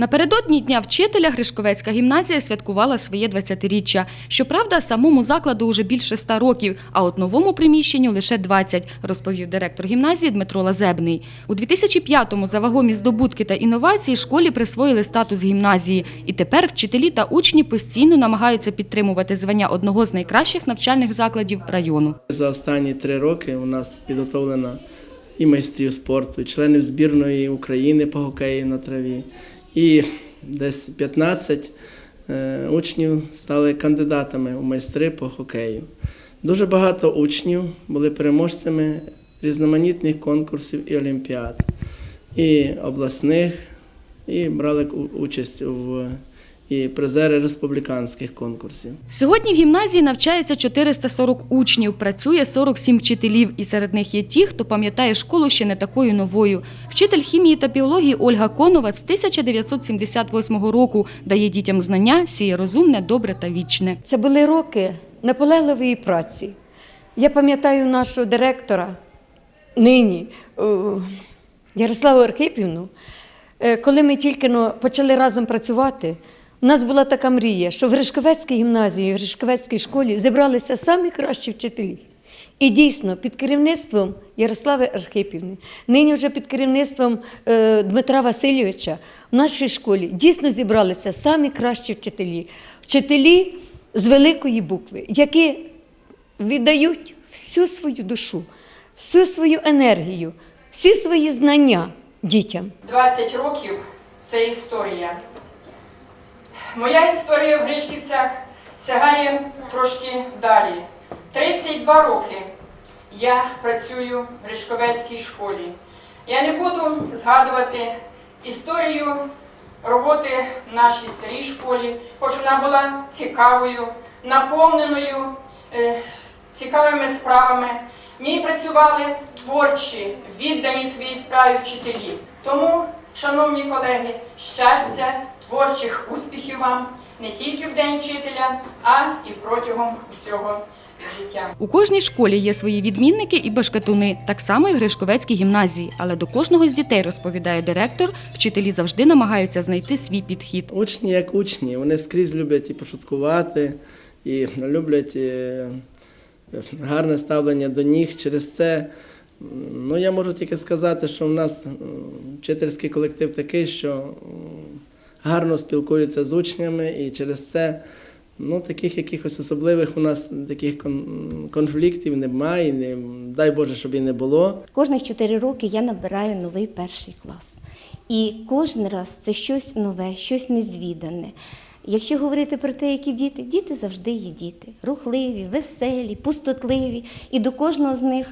Напередодні Дня вчителя Гришковецька гімназія святкувала своє 20-річчя. Щоправда, самому закладу уже більше 100 років, а от новому приміщенню лише 20, розповів директор гімназії Дмитро Лазебний. У 2005-му за вагомі здобутки та інновації школі присвоїли статус гімназії. І тепер вчителі та учні постійно намагаються підтримувати звання одного з найкращих навчальних закладів району. За останні три роки у нас підготовлено і майстрів спорту, і членів збірної України по хокею на траві. І десь 15 е, учнів стали кандидатами у майстри по хокею. Дуже багато учнів були переможцями різноманітних конкурсів і олімпіад, і обласних, і брали участь в і призери республіканських конкурсів. Сьогодні в гімназії навчається 440 учнів, працює 47 вчителів, і серед них є ті, хто пам'ятає школу ще не такою новою. Вчитель хімії та біології Ольга Конова з 1978 року дає дітям знання, сіє розумне, добре та вічне. Це були роки наполегливої праці. Я пам'ятаю нашого директора нині, Ярославу Архипівну, е, коли ми тільки но почали разом працювати, у нас була така мрія, що в Гришковецькій гімназії, в Гришковецькій школі зібралися самі кращі вчителі. І дійсно, під керівництвом Ярослави Архипівни, нині вже під керівництвом е, Дмитра Васильовича, в нашій школі дійсно зібралися самі кращі вчителі. Вчителі з великої букви, які віддають всю свою душу, всю свою енергію, всі свої знання дітям. 20 років це історія. Моя історія в Гришківцях сягає трошки далі. 32 роки я працюю в Гришковецькій школі. Я не буду згадувати історію роботи в нашій старій школі, хоч вона була цікавою, наповненою е, цікавими справами. В працювали творчі, віддані своїй справі вчителі. Тому, шановні колеги, щастя, творчих успіхів вам не тільки в День вчителя, а і протягом усього життя. У кожній школі є свої відмінники і башкатуни, так само і в Гришковецькій гімназії. Але до кожного з дітей, розповідає директор, вчителі завжди намагаються знайти свій підхід. Учні як учні, вони скрізь люблять і пошуткувати, і люблять е, гарне ставлення до них. Через це ну, я можу тільки сказати, що в нас вчительський колектив такий, що гарно спілкується з учнями, і через це ну, таких якихось особливих у нас таких кон- конфліктів немає, не, дай Боже, щоб і не було. Кожних 4 роки я набираю новий перший клас. І кожен раз це щось нове, щось незвідане. Якщо говорити про те, які діти, діти завжди є діти. Рухливі, веселі, пустотливі. І до кожного з них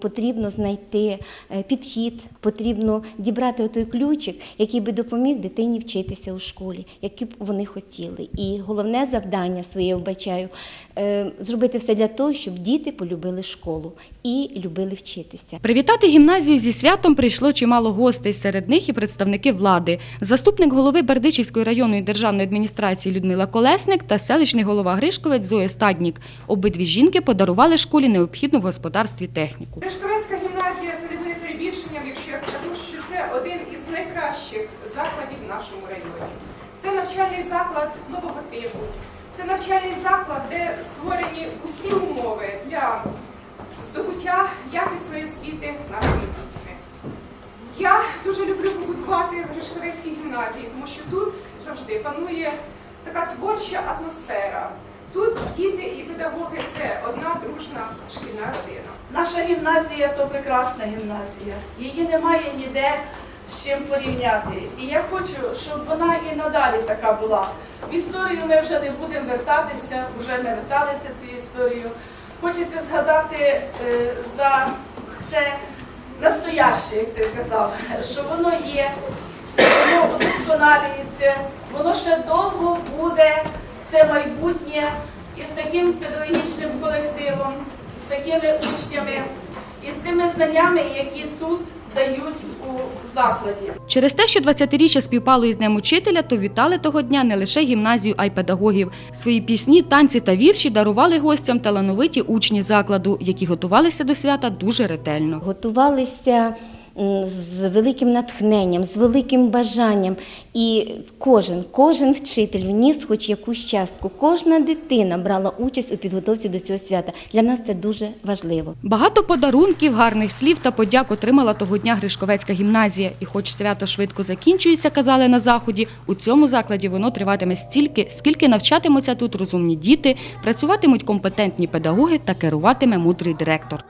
потрібно знайти е, підхід, потрібно дібрати той ключик, який би допоміг дитині вчитися у школі, які б вони хотіли. І головне завдання своє вбачаю е, зробити все для того, щоб діти полюбили школу і любили вчитися. Привітати гімназію зі святом прийшло чимало гостей, серед них і представники влади. Заступник голови Бердичівської районної державної адміністрації Людмила Колесник та селищний голова Гришковець Зоя Стаднік. Обидві жінки подарували школі необхідну в господарстві техніку. Гришковецька гімназія це не буде перебільшенням, якщо я скажу, що це один із найкращих закладів в нашому районі. Це навчальний заклад нового типу. Це навчальний заклад, де створені усі умови для здобуття якісної освіти нашими дітьми. Я дуже люблю побудувати в Гришковецькій гімназії, тому що тут завжди панує така творча атмосфера. Тут діти і педагоги це одна дружна шкільна родина. Наша гімназія то прекрасна гімназія. Її немає ніде з чим порівняти. І я хочу, щоб вона і надалі така була. В історію ми вже не будемо вертатися, вже ми верталися в цю історію. Хочеться згадати е, за це настояще, як ти казав, що воно є, воно удосконалюється, воно ще довго буде, це майбутнє, і з таким педагогічним колективом, з такими учнями, і з тими знаннями, які тут дають у закладі. Через те, що 20-річчя співпало із Днем учителя, то вітали того дня не лише гімназію, а й педагогів. Свої пісні, танці та вірші дарували гостям талановиті учні закладу, які готувалися до свята дуже ретельно. Готувалися з великим натхненням, з великим бажанням. І кожен, кожен вчитель вніс хоч якусь частку, кожна дитина брала участь у підготовці до цього свята. Для нас це дуже важливо. Багато подарунків, гарних слів та подяк отримала того дня Гришковецька гімназія. І хоч свято швидко закінчується, казали на заході, у цьому закладі воно триватиме стільки, скільки навчатимуться тут розумні діти, працюватимуть компетентні педагоги та керуватиме мудрий директор.